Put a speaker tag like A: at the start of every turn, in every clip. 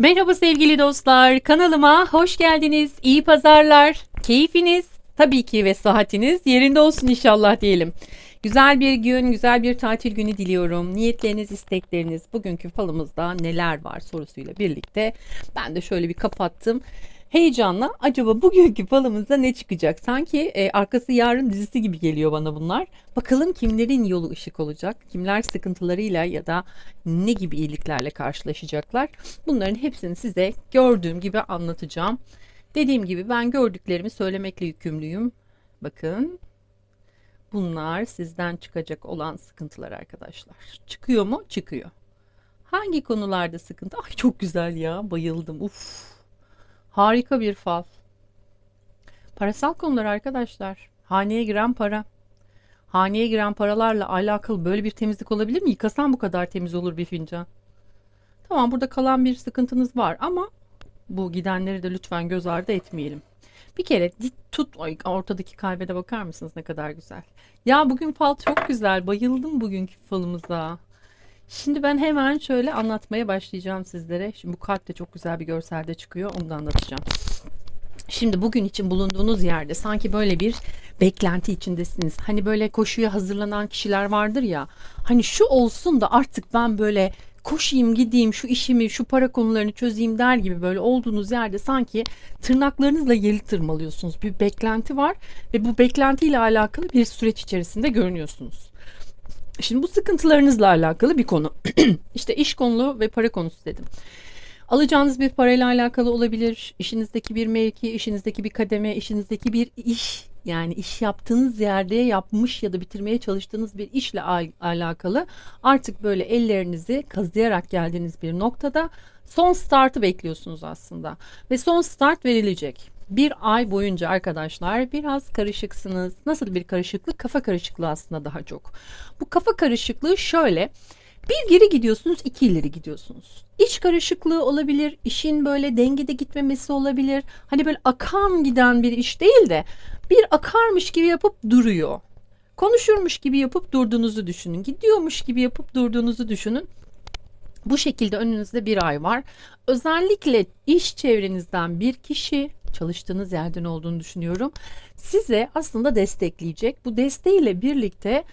A: Merhaba sevgili dostlar, kanalıma hoş geldiniz. İyi pazarlar, keyfiniz tabii ki ve saatiniz yerinde olsun inşallah diyelim. Güzel bir gün, güzel bir tatil günü diliyorum. Niyetleriniz, istekleriniz bugünkü falımızda neler var sorusuyla birlikte ben de şöyle bir kapattım. Heyecanla acaba bugünkü falımızda ne çıkacak? Sanki e, arkası yarın dizisi gibi geliyor bana bunlar. Bakalım kimlerin yolu ışık olacak? Kimler sıkıntılarıyla ya da ne gibi iyiliklerle karşılaşacaklar? Bunların hepsini size gördüğüm gibi anlatacağım. Dediğim gibi ben gördüklerimi söylemekle yükümlüyüm. Bakın bunlar sizden çıkacak olan sıkıntılar arkadaşlar. Çıkıyor mu? Çıkıyor. Hangi konularda sıkıntı? Ay çok güzel ya. Bayıldım. Uf. Harika bir fal. Parasal konular arkadaşlar. Haneye giren para. Haneye giren paralarla alakalı böyle bir temizlik olabilir mi? Yıkasan bu kadar temiz olur bir fincan. Tamam burada kalan bir sıkıntınız var ama bu gidenleri de lütfen göz ardı etmeyelim. Bir kere dik tut Ay, ortadaki kalbe de bakar mısınız ne kadar güzel. Ya bugün fal çok güzel. Bayıldım bugünkü falımıza. Şimdi ben hemen şöyle anlatmaya başlayacağım sizlere. Şimdi bu kalp de çok güzel bir görselde çıkıyor. Onu da anlatacağım. Şimdi bugün için bulunduğunuz yerde sanki böyle bir beklenti içindesiniz. Hani böyle koşuya hazırlanan kişiler vardır ya. Hani şu olsun da artık ben böyle koşayım gideyim şu işimi şu para konularını çözeyim der gibi böyle olduğunuz yerde sanki tırnaklarınızla yeli tırmalıyorsunuz. Bir beklenti var ve bu beklentiyle alakalı bir süreç içerisinde görünüyorsunuz. Şimdi bu sıkıntılarınızla alakalı bir konu. işte iş konulu ve para konusu dedim. Alacağınız bir parayla alakalı olabilir. İşinizdeki bir mevki, işinizdeki bir kademe, işinizdeki bir iş. Yani iş yaptığınız yerde yapmış ya da bitirmeye çalıştığınız bir işle al- alakalı artık böyle ellerinizi kazıyarak geldiğiniz bir noktada son startı bekliyorsunuz aslında. Ve son start verilecek. Bir ay boyunca arkadaşlar biraz karışıksınız. Nasıl bir karışıklık? Kafa karışıklığı aslında daha çok. Bu kafa karışıklığı şöyle. Bir geri gidiyorsunuz, iki ileri gidiyorsunuz. İç karışıklığı olabilir, işin böyle dengede gitmemesi olabilir. Hani böyle akan giden bir iş değil de bir akarmış gibi yapıp duruyor. Konuşurmuş gibi yapıp durduğunuzu düşünün. Gidiyormuş gibi yapıp durduğunuzu düşünün. Bu şekilde önünüzde bir ay var. Özellikle iş çevrenizden bir kişi çalıştığınız yerden olduğunu düşünüyorum. Size aslında destekleyecek. Bu desteğiyle birlikte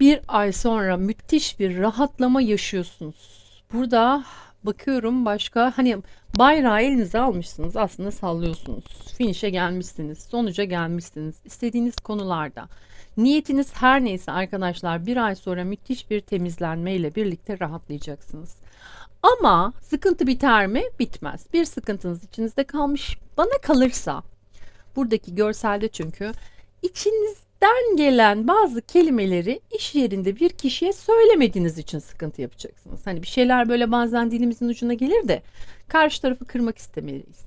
A: bir ay sonra müthiş bir rahatlama yaşıyorsunuz. Burada bakıyorum başka hani bayrağı elinize almışsınız aslında sallıyorsunuz. Finish'e gelmişsiniz, sonuca gelmişsiniz. İstediğiniz konularda. Niyetiniz her neyse arkadaşlar bir ay sonra müthiş bir temizlenmeyle birlikte rahatlayacaksınız. Ama sıkıntı biter mi? Bitmez. Bir sıkıntınız içinizde kalmış. Bana kalırsa buradaki görselde çünkü içinizden gelen bazı kelimeleri iş yerinde bir kişiye söylemediğiniz için sıkıntı yapacaksınız. Hani bir şeyler böyle bazen dilimizin ucuna gelir de karşı tarafı kırmak istemeyiz.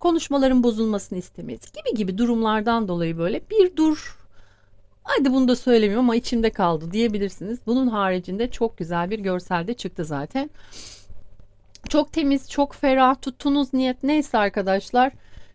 A: Konuşmaların bozulmasını istemeyiz gibi gibi durumlardan dolayı böyle bir dur Hadi bunu da söylemiyorum ama içimde kaldı diyebilirsiniz. Bunun haricinde çok güzel bir görselde çıktı zaten. Çok temiz, çok ferah, tuttuğunuz niyet neyse arkadaşlar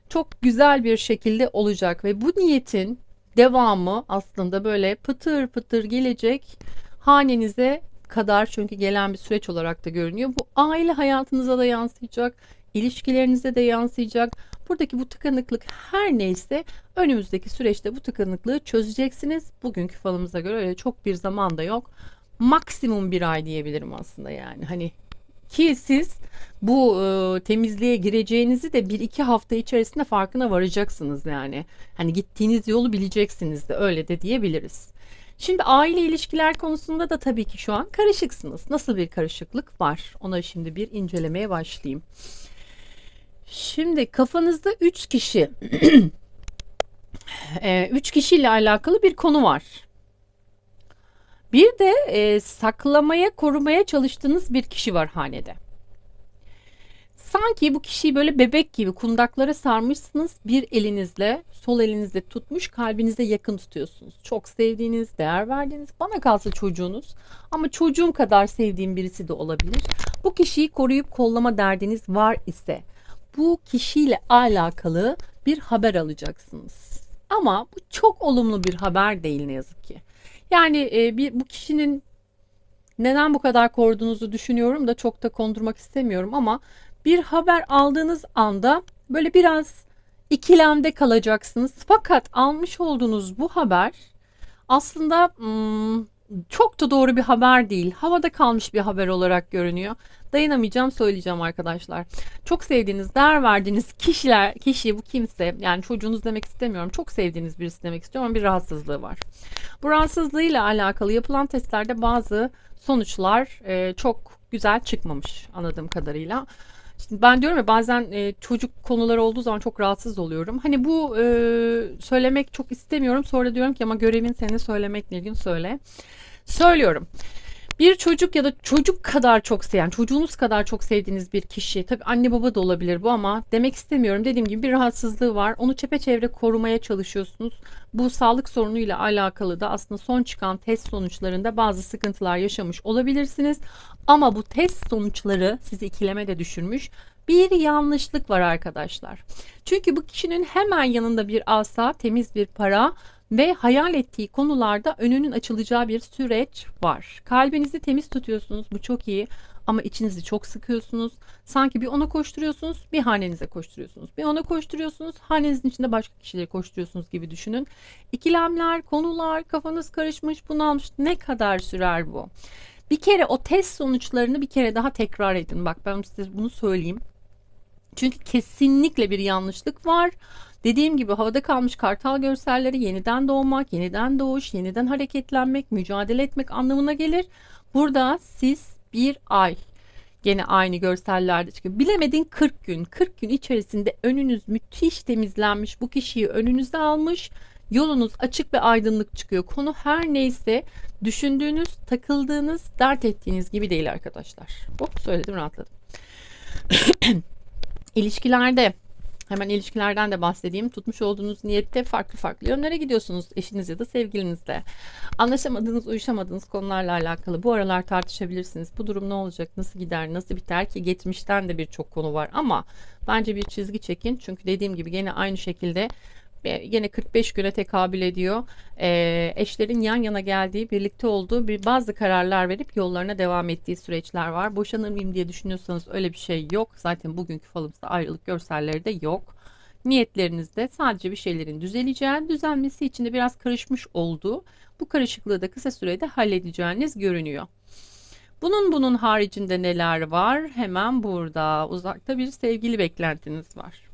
A: çok güzel bir şekilde olacak ve bu niyetin devamı aslında böyle pıtır pıtır gelecek hanenize kadar çünkü gelen bir süreç olarak da görünüyor. Bu aile hayatınıza da yansıyacak, ilişkilerinize de yansıyacak. Buradaki bu tıkanıklık her neyse önümüzdeki süreçte bu tıkanıklığı çözeceksiniz. Bugünkü falımıza göre öyle çok bir zaman da yok. Maksimum bir ay diyebilirim aslında yani. Hani ki siz bu e, temizliğe gireceğinizi de bir iki hafta içerisinde farkına varacaksınız yani. Hani gittiğiniz yolu bileceksiniz de öyle de diyebiliriz. Şimdi aile ilişkiler konusunda da tabii ki şu an karışıksınız. Nasıl bir karışıklık var? Ona şimdi bir incelemeye başlayayım. Şimdi kafanızda 3 kişi 3 kişiyle alakalı bir konu var. Bir de e, saklamaya, korumaya çalıştığınız bir kişi var hanede. Sanki bu kişiyi böyle bebek gibi kundaklara sarmışsınız. Bir elinizle, sol elinizle tutmuş, kalbinize yakın tutuyorsunuz. Çok sevdiğiniz, değer verdiğiniz, bana kalsa çocuğunuz ama çocuğum kadar sevdiğim birisi de olabilir. Bu kişiyi koruyup kollama derdiniz var ise bu kişiyle alakalı bir haber alacaksınız. Ama bu çok olumlu bir haber değil ne yazık ki. Yani e, bir bu kişinin neden bu kadar koruduğunuzu düşünüyorum da çok da kondurmak istemiyorum ama bir haber aldığınız anda böyle biraz ikilemde kalacaksınız. Fakat almış olduğunuz bu haber aslında hmm, çok da doğru bir haber değil. Havada kalmış bir haber olarak görünüyor. Dayanamayacağım söyleyeceğim arkadaşlar. Çok sevdiğiniz, değer verdiğiniz kişiler, kişi bu kimse yani çocuğunuz demek istemiyorum. Çok sevdiğiniz birisi demek istiyorum ama bir rahatsızlığı var. Bu rahatsızlığıyla alakalı yapılan testlerde bazı sonuçlar e, çok güzel çıkmamış anladığım kadarıyla. Şimdi ben diyorum ya bazen e, çocuk konuları olduğu zaman çok rahatsız oluyorum. Hani bu e, söylemek çok istemiyorum. Sonra diyorum ki ama görevin seni söylemek Nilgün söyle. Söylüyorum. Bir çocuk ya da çocuk kadar çok seven, çocuğunuz kadar çok sevdiğiniz bir kişi, tabii anne baba da olabilir bu ama demek istemiyorum. Dediğim gibi bir rahatsızlığı var. Onu çepeçevre korumaya çalışıyorsunuz. Bu sağlık sorunuyla alakalı da aslında son çıkan test sonuçlarında bazı sıkıntılar yaşamış olabilirsiniz. Ama bu test sonuçları sizi ikileme de düşürmüş. Bir yanlışlık var arkadaşlar. Çünkü bu kişinin hemen yanında bir asa, temiz bir para ve hayal ettiği konularda önünün açılacağı bir süreç var. Kalbinizi temiz tutuyorsunuz. Bu çok iyi. Ama içinizi çok sıkıyorsunuz. Sanki bir ona koşturuyorsunuz, bir hanenize koşturuyorsunuz. Bir ona koşturuyorsunuz, hanenizin içinde başka kişileri koşturuyorsunuz gibi düşünün. İkilemler, konular, kafanız karışmış, bunalmış. Ne kadar sürer bu? Bir kere o test sonuçlarını bir kere daha tekrar edin. Bak ben size bunu söyleyeyim. Çünkü kesinlikle bir yanlışlık var. Dediğim gibi havada kalmış kartal görselleri yeniden doğmak, yeniden doğuş, yeniden hareketlenmek, mücadele etmek anlamına gelir. Burada siz bir ay gene aynı görsellerde çıkıyor. Bilemedin 40 gün. 40 gün içerisinde önünüz müthiş temizlenmiş. Bu kişiyi önünüze almış. Yolunuz açık ve aydınlık çıkıyor. Konu her neyse düşündüğünüz, takıldığınız, dert ettiğiniz gibi değil arkadaşlar. Hop söyledim rahatladım. İlişkilerde hemen ilişkilerden de bahsedeyim. Tutmuş olduğunuz niyette farklı farklı yönlere gidiyorsunuz eşiniz ya da sevgilinizle. Anlaşamadığınız, uyuşamadığınız konularla alakalı bu aralar tartışabilirsiniz. Bu durum ne olacak, nasıl gider, nasıl biter ki geçmişten de birçok konu var ama bence bir çizgi çekin. Çünkü dediğim gibi gene aynı şekilde yine 45 güne tekabül ediyor. E, eşlerin yan yana geldiği, birlikte olduğu bir bazı kararlar verip yollarına devam ettiği süreçler var. Boşanır mıyım diye düşünüyorsanız öyle bir şey yok. Zaten bugünkü falımızda ayrılık görselleri de yok. Niyetlerinizde sadece bir şeylerin düzeleceği, düzelmesi için de biraz karışmış olduğu, bu karışıklığı da kısa sürede halledeceğiniz görünüyor. Bunun bunun haricinde neler var? Hemen burada uzakta bir sevgili beklentiniz var.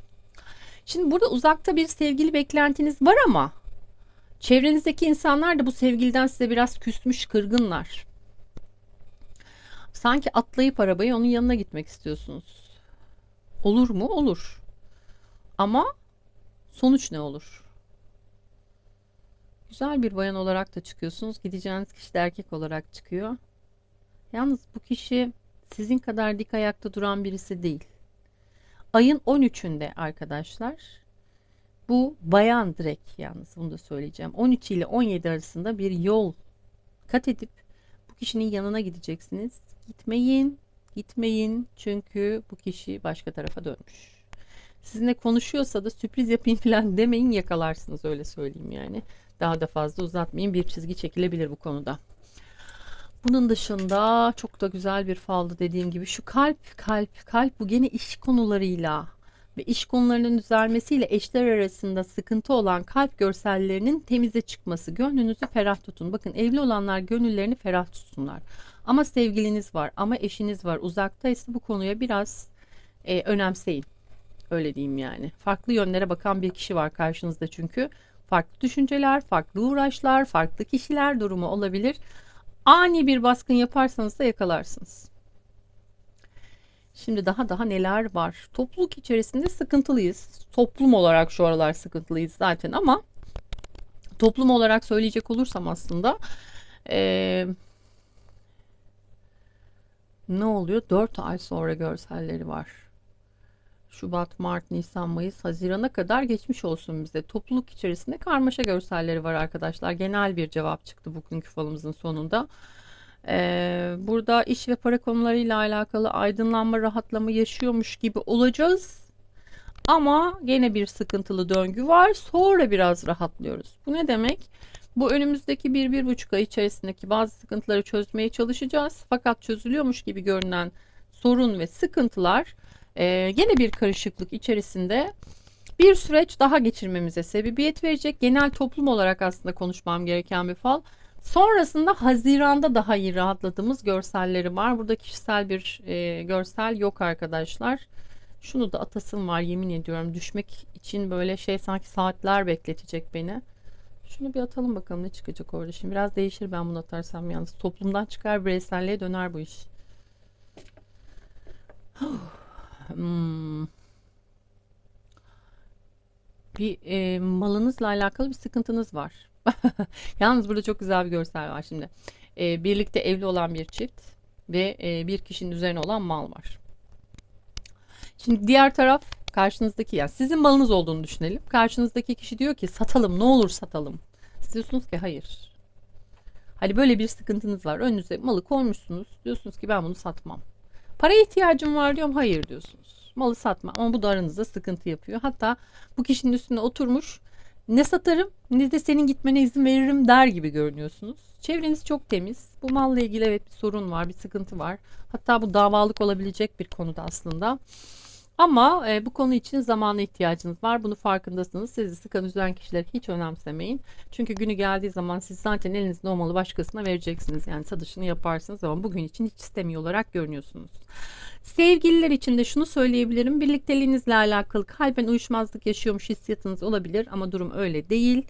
A: Şimdi burada uzakta bir sevgili beklentiniz var ama çevrenizdeki insanlar da bu sevgiliden size biraz küsmüş, kırgınlar. Sanki atlayıp arabayı onun yanına gitmek istiyorsunuz. Olur mu? Olur. Ama sonuç ne olur? Güzel bir bayan olarak da çıkıyorsunuz. Gideceğiniz kişi de erkek olarak çıkıyor. Yalnız bu kişi sizin kadar dik ayakta duran birisi değil. Ayın 13'ünde arkadaşlar bu bayan direkt yalnız bunu da söyleyeceğim. 13 ile 17 arasında bir yol kat edip bu kişinin yanına gideceksiniz. Gitmeyin, gitmeyin çünkü bu kişi başka tarafa dönmüş. Sizinle konuşuyorsa da sürpriz yapayım falan demeyin yakalarsınız öyle söyleyeyim yani. Daha da fazla uzatmayayım bir çizgi çekilebilir bu konuda. Bunun dışında çok da güzel bir faldı dediğim gibi şu kalp kalp kalp bu gene iş konularıyla ve iş konularının düzelmesiyle eşler arasında sıkıntı olan kalp görsellerinin temize çıkması. Gönlünüzü ferah tutun. Bakın evli olanlar gönüllerini ferah tutsunlar. Ama sevgiliniz var ama eşiniz var uzaktaysa bu konuya biraz e, önemseyin. Öyle diyeyim yani. Farklı yönlere bakan bir kişi var karşınızda çünkü. Farklı düşünceler, farklı uğraşlar, farklı kişiler durumu olabilir ani bir baskın yaparsanız da yakalarsınız. Şimdi daha daha neler var? Topluluk içerisinde sıkıntılıyız. Toplum olarak şu aralar sıkıntılıyız zaten ama toplum olarak söyleyecek olursam aslında ee, ne oluyor? 4 ay sonra görselleri var. Şubat, Mart, Nisan, Mayıs, Haziran'a kadar geçmiş olsun bize. Topluluk içerisinde karmaşa görselleri var arkadaşlar. Genel bir cevap çıktı bugünkü falımızın sonunda. Ee, burada iş ve para konularıyla alakalı aydınlanma, rahatlama yaşıyormuş gibi olacağız. Ama gene bir sıkıntılı döngü var. Sonra biraz rahatlıyoruz. Bu ne demek? Bu önümüzdeki bir, bir buçuk ay içerisindeki bazı sıkıntıları çözmeye çalışacağız. Fakat çözülüyormuş gibi görünen sorun ve sıkıntılar Ee, gene bir karışıklık içerisinde bir süreç daha geçirmemize sebebiyet verecek. Genel toplum olarak aslında konuşmam gereken bir fal. Sonrasında Haziran'da daha iyi rahatladığımız görselleri var. Burada kişisel bir e, görsel yok arkadaşlar. Şunu da atasım var yemin ediyorum. Düşmek için böyle şey sanki saatler bekletecek beni. Şunu bir atalım bakalım ne çıkacak orada. Şimdi biraz değişir ben bunu atarsam yalnız. Toplumdan çıkar bireyselliğe döner bu iş. Hmm. Bir e, malınızla alakalı bir sıkıntınız var. Yalnız burada çok güzel bir görsel var şimdi. E, birlikte evli olan bir çift ve e, bir kişinin üzerine olan mal var. Şimdi diğer taraf karşınızdaki yani sizin malınız olduğunu düşünelim. Karşınızdaki kişi diyor ki satalım ne olur satalım. Siz diyorsunuz ki hayır. Hani böyle bir sıkıntınız var. Önünüze malı koymuşsunuz. Diyorsunuz ki ben bunu satmam. Para ihtiyacım var diyorum. Hayır diyorsunuz. Malı satma ama bu da aranızda sıkıntı yapıyor. Hatta bu kişinin üstüne oturmuş ne satarım ne de senin gitmene izin veririm der gibi görünüyorsunuz. Çevreniz çok temiz. Bu malla ilgili evet bir sorun var, bir sıkıntı var. Hatta bu davalık olabilecek bir konuda aslında. Ama e, bu konu için zamana ihtiyacınız var. Bunu farkındasınız. Sizi sıkan üzen kişileri hiç önemsemeyin. Çünkü günü geldiği zaman siz zaten elinizde olmalı başkasına vereceksiniz. Yani satışını yaparsınız ama bugün için hiç istemiyor olarak görünüyorsunuz. Sevgililer için de şunu söyleyebilirim. Birlikteliğinizle alakalı kalben uyuşmazlık yaşıyormuş hissiyatınız olabilir ama durum öyle değil.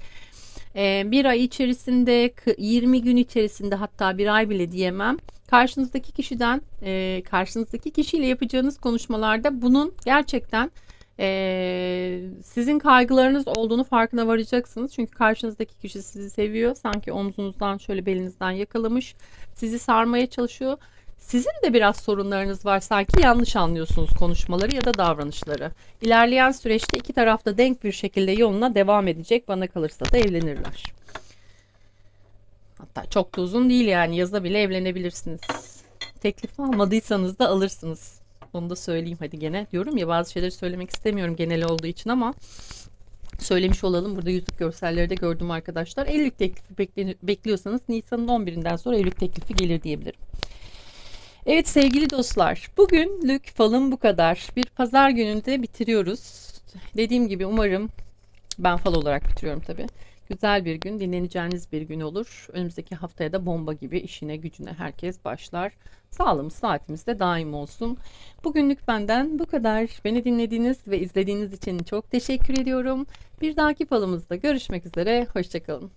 A: Ee, bir ay içerisinde 20 gün içerisinde hatta bir ay bile diyemem karşınızdaki kişiden e, karşınızdaki kişiyle yapacağınız konuşmalarda bunun gerçekten e, sizin kaygılarınız olduğunu farkına varacaksınız. Çünkü karşınızdaki kişi sizi seviyor. Sanki omzunuzdan şöyle belinizden yakalamış. Sizi sarmaya çalışıyor. Sizin de biraz sorunlarınız var sanki yanlış anlıyorsunuz konuşmaları ya da davranışları. İlerleyen süreçte iki tarafta denk bir şekilde yoluna devam edecek. Bana kalırsa da evlenirler. Hatta çok da uzun değil yani yazda bile evlenebilirsiniz. Teklif almadıysanız da alırsınız. Onu da söyleyeyim hadi gene. Diyorum ya bazı şeyleri söylemek istemiyorum genel olduğu için ama söylemiş olalım. Burada yüzük görselleri de gördüm arkadaşlar. Evlilik teklifi bekliyorsanız Nisan'ın 11'inden sonra evlilik teklifi gelir diyebilirim. Evet sevgili dostlar, bugünlük falım bu kadar. Bir pazar gününde bitiriyoruz. Dediğim gibi umarım ben fal olarak bitiriyorum tabi. Güzel bir gün, dinleneceğiniz bir gün olur. Önümüzdeki haftaya da bomba gibi işine gücüne herkes başlar. Sağlığımız saatimiz de daim olsun. Bugünlük benden bu kadar. Beni dinlediğiniz ve izlediğiniz için çok teşekkür ediyorum. Bir dahaki falımızda görüşmek üzere. Hoşçakalın.